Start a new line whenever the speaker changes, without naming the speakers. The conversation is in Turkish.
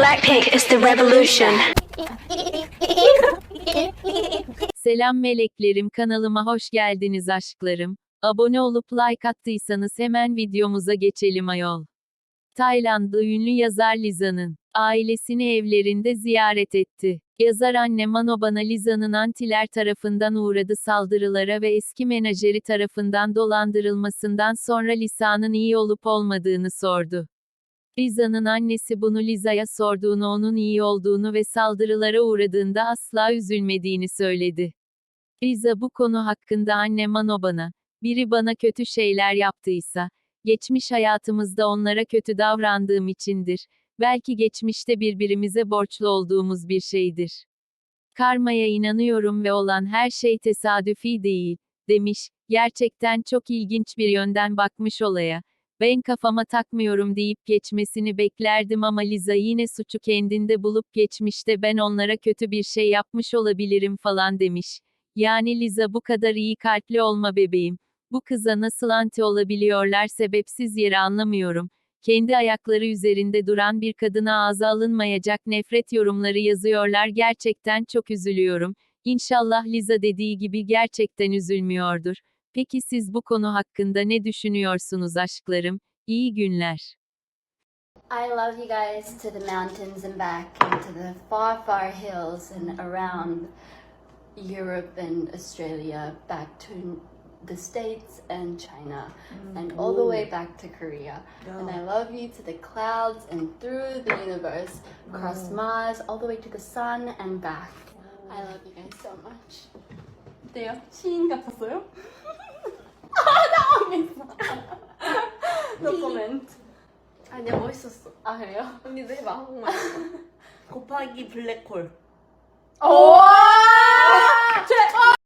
Blackpink is the revolution.
Selam meleklerim kanalıma hoş geldiniz aşklarım. Abone olup like attıysanız hemen videomuza geçelim ayol. Taylandlı ünlü yazar Liza'nın ailesini evlerinde ziyaret etti. Yazar anne Manobana Liza'nın antiler tarafından uğradı saldırılara ve eski menajeri tarafından dolandırılmasından sonra Lisa'nın iyi olup olmadığını sordu. Liza'nın annesi bunu Liza'ya sorduğunu onun iyi olduğunu ve saldırılara uğradığında asla üzülmediğini söyledi. Liza bu konu hakkında anne Manobana, biri bana kötü şeyler yaptıysa, geçmiş hayatımızda onlara kötü davrandığım içindir, belki geçmişte birbirimize borçlu olduğumuz bir şeydir. Karmaya inanıyorum ve olan her şey tesadüfi değil, demiş, gerçekten çok ilginç bir yönden bakmış olaya. Ben kafama takmıyorum deyip geçmesini beklerdim ama Liza yine suçu kendinde bulup geçmişte ben onlara kötü bir şey yapmış olabilirim falan demiş. Yani Liza bu kadar iyi kalpli olma bebeğim. Bu kıza nasıl anti olabiliyorlar sebepsiz yere anlamıyorum. Kendi ayakları üzerinde duran bir kadına ağza alınmayacak nefret yorumları yazıyorlar gerçekten çok üzülüyorum. İnşallah Liza dediği gibi gerçekten üzülmüyordur. Peki siz bu konu hakkında ne düşünüyorsunuz aşklarım? İyi günler.
I love you guys to the mountains and back and to the far, far hills and around Europe and Australia, back to the States and China, and all the way back to Korea. And I love you to the clouds and through the universe, across Mars, all the way to the sun and back. I love you guys so much. 어때요? 시인 같았어요? 멘트.
아니야 멋있었어.
아 그래요?
언니도 해봐 한국말. 곱하기 블랙홀.
오! 제.